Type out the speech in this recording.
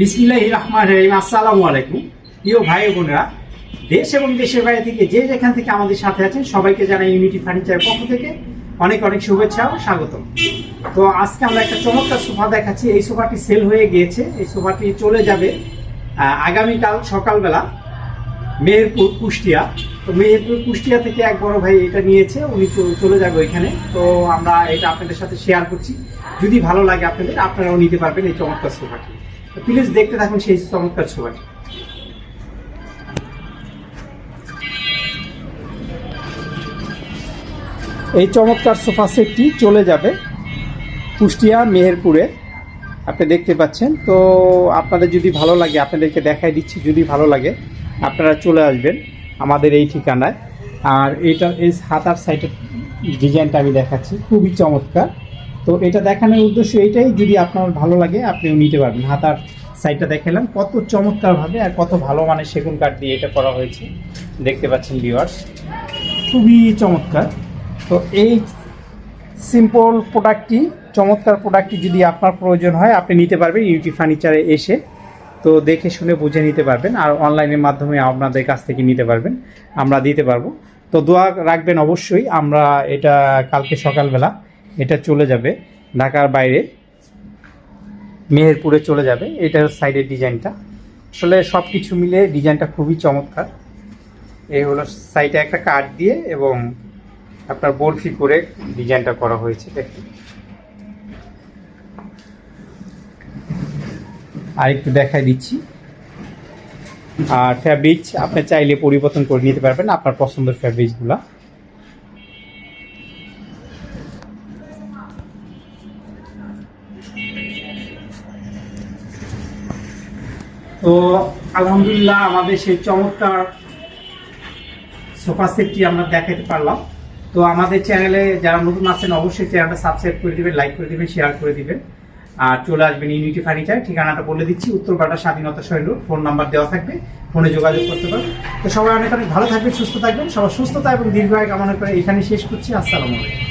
বিসমিল্লাহ রহমান রহিম, আসসালামু আলাইকুম। প্রিয় ভাই বোনেরা, দেশ এবং দেশের বাইরে থেকে যে যেখান থেকে আমাদের সাথে আছেন, সবাইকে জানাই ইউনিটি ফার্নিচারের পক্ষ থেকে অনেক অনেক শুভেচ্ছা ও স্বাগতম তো আজকে আমরা একটা চমৎকার সোফা দেখাচ্ছি। এই সোফাটি সেল হয়ে গিয়েছে। এই সোফাটি চলে যাবে আগামীকাল সকালবেলা মেহেরপুর, কুষ্টিয়া। তো মেহেরপুর, কুষ্টিয়া থেকে এক বড় ভাই এটা নিয়েছে, উনি চলে যাবে ওইখানে। তো আমরা এটা আপনাদের সাথে শেয়ার করছি। যদি ভালো লাগে আপনাদের, আপনারাও নিতে পারবেন এই চমৎকার সোফাটি। প্লিজ দেখতে থাকুন সেই চমৎকার সোফাটি এই চমৎকার সোফা সেটটি চলে যাবে কুষ্টিয়া, মেহেরপুরে। আপনি দেখতে পাচ্ছেন। তো আপনাদের যদি ভালো লাগে, আপনাদেরকে দেখাই দিচ্ছি, যদি ভালো লাগে, আপনারা চলে আসবেন আমাদের এই ঠিকানায়। আর এটা, এই হাতার সাইডের ডিজাইনটা আমি দেখাচ্ছি। খুবই চমৎকার। তো এটা দেখানোর উদ্দেশ্য এইটাই যদি আপনার ভালো লাগে, আপনিও নিতে পারবেন। হাতার সাইডটা দেখালাম, কত চমৎকারভাবে আর কত ভালো মানে সেগুন কাঠ দিয়ে এটা করা হয়েছে। দেখতে পাচ্ছেন ভিউয়ার্স খুবই চমৎকার। তো এই সিম্পল প্রোডাক্টটি চমৎকার প্রোডাক্টটি যদি আপনার প্রয়োজন হয়, আপনি নিতে পারবেন ইউটি ফার্নিচারে এসে। তো দেখে শুনে বুঝে নিতে পারবেন আর অনলাইনের মাধ্যমে আপনাদের কাছ থেকে নিতে পারবেন, আমরা দিতে পারব। তো দোয়া রাখবেন অবশ্যই, আমরা এটা কালকে সকালবেলা এটা চলে যাবে ঢাকার বাইরে। মেহেরপুরে চলে যাবে। এটার সাইডের ডিজাইনটা আসলে সব কিছু মিলে ডিজাইনটা খুবই চমৎকার। এই হলো সাইডে একটা কাঠ দিয়ে এবং আপনার বরফি করে ডিজাইনটা করা হয়েছে। দেখুন। আর একটু দেখাই দিচ্ছি। আর ফ্যাব্রিক্স আপনি চাইলে পরিবর্তন করে নিতে পারবেন আপনার পছন্দের ফ্যাব্রিক্সগুলা তো, আলহামদুলিল্লাহ আমাদের সেই চমৎকার সোফা সেটটি আমরা দেখাতে পারলাম। তো আমাদের চ্যানেলে যারা নতুন আছেন, অবশ্যই চ্যানেলটা সাবস্ক্রাইব করে দিবেন লাইক করে দিবেন শেয়ার করে দিবেন। আর চলে আসবেন ইউনিটি ফার্নিচার ঠিকানাটা বলে দিচ্ছি উত্তরপাড়া স্বাধীনতা শৈল ফোন নাম্বার দেওয়া থাকবে ফোনে যোগাযোগ করতে পারবেন। তো সবাই অনেক অনেক ভালো থাকবেন, সুস্থ থাকবেন সবার সুস্থতা এবং দীর্ঘায় কামনা করে এখানে শেষ করছি, আসসালামু আলাইকুম।